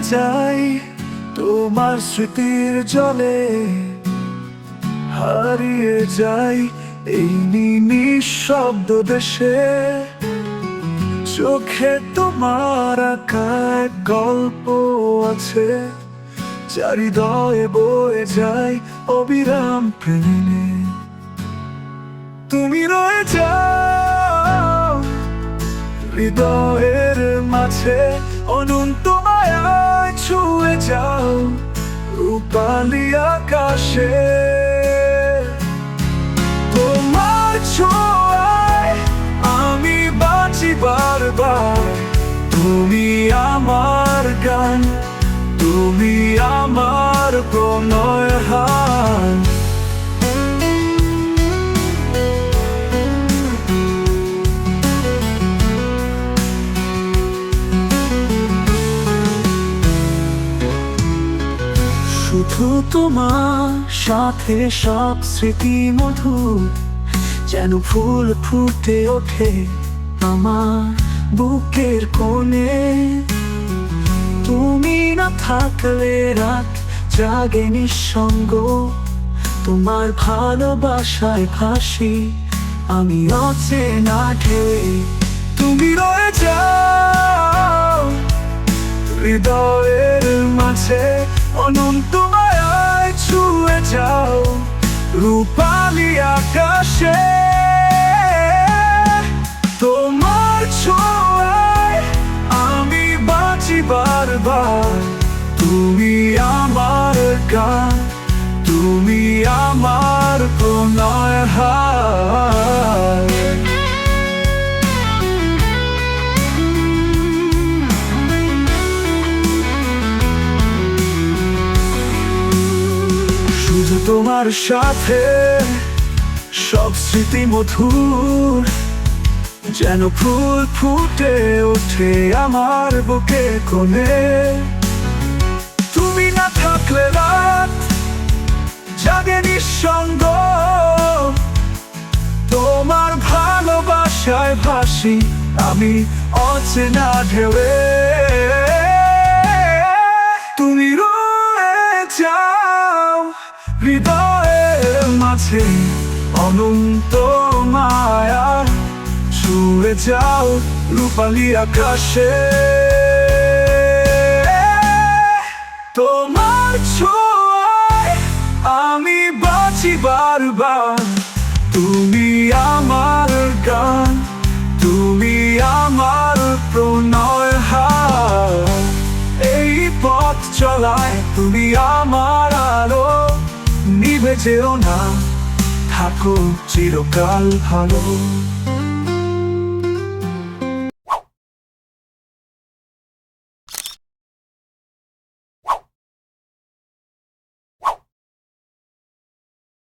যাই তোমার স্মৃতির জলে। হারিয়ে যাই এই নিঃশব্দ দেশে। চোখে তোমার আঁকায় গল্প আছে। চারিদয়ে বয়ে যায় অবিরাম প্রেমে। তুমি রয়ে যাও হৃদয়ের মাঝে অনন্ত যাও রূপালি আকাশে। তোমার ছোঁয়ায় আমি বাঁচি বারবার। তুমি আমার গান, তুমি আমার প্রণয় হান শুধু তোমার সাথে সব স্মৃতি মধুর যেন ফুল ফুটে ওঠে আমার বুকের কোণে। তুমি না থাকলে রাত জাগে নিঃসঙ্গ, তোমার ভালোবাসায় ভাসি আমি অচেনা ঢেউয়ে। তুমি রয়ে যাও, হৃদয়ের মাঝে অনন্ত যাও রূপালি আকাশে। তোমার ছোঁয়ায় আমি বাঁচি বারবার। তুমি আমার গান, তুমি আমার প্রণয় হার। তোমার সাথে সব স্মৃতি মধুর, যেন ফুল ফুটে ওঠে আমার বুকে কোণে। তুমি না থাকলে রাত জাগে নিঃসঙ্গ, তোমার ভালোবাসায় ভাসি আমি অচেনা ঢেউয়ে। হৃদয়ের মাঝে অনন্ত মায়ার ছুঁয়ে যাও রূপালি আকাশে। তোমার ছোঁয়ায় আমি বাঁচি বারবার। তুমি আমার গান, তুমি আমার প্রণয় হার। এই পথ চলায় তুমি আমার আলো। নিভে যেও না থাকো চিরকাল ভালো।